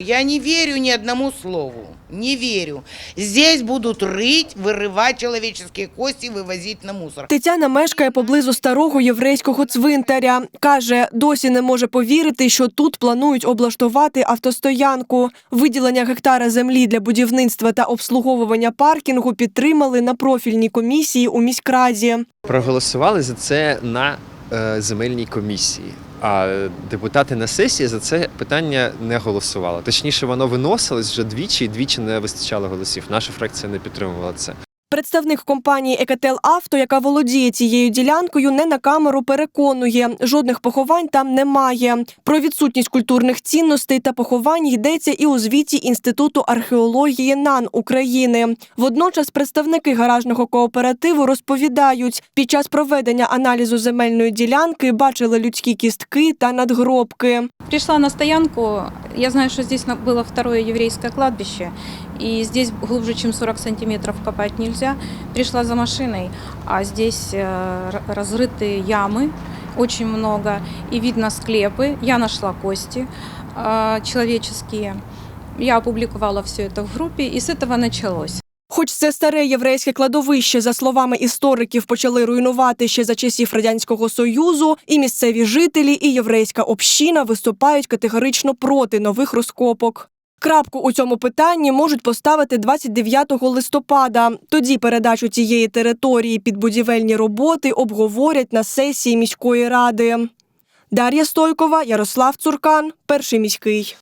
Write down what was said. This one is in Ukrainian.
Я не верю ни одному слову. Не верю. Здесь будут рыть, вырывать человеческие кости, вывозить на мусор. Тетяна мешкає поблизу старого єврейського цвинтаря. Каже, досі не може повірити, що тут планують облаштувати автостоянку. Виділення гектара землі для будівництва та обслуговування паркінгу підтримали на профільній комісії у міськраді. проголосували за це на е, земельній комісії. А депутати на сесії за це питання не голосували. Точніше, воно виносилось вже двічі, і двічі не вистачало голосів. Наша фракція не підтримувала це. Представник компанії Екател Авто, яка володіє цією ділянкою, не на камеру переконує, жодних поховань там немає. Про відсутність культурних цінностей та поховань йдеться і у звіті Інституту археології НАН України. Водночас представники гаражного кооперативу розповідають, під час проведення аналізу земельної ділянки бачили людські кістки та надгробки. Пришла на стоянку. Я знаю, что здесь было второе еврейское кладбище. И здесь глубже, чем 40 сантиметров копать нельзя Пришла за машиной, а здесь э, р- разрыты ямы, очень много. И видно склепы. Я нашла кости э, человеческие. Я опубликовала все это в группе, и с этого началось. Хоч це старе єврейське кладовище, за словами істориків, почали руйнувати ще за часів радянського союзу, і місцеві жителі, і єврейська община виступають категорично проти нових розкопок. Крапку у цьому питанні можуть поставити 29 листопада. Тоді передачу цієї території під будівельні роботи обговорять на сесії міської ради. Дар'я Стойкова, Ярослав Цуркан, перший міський.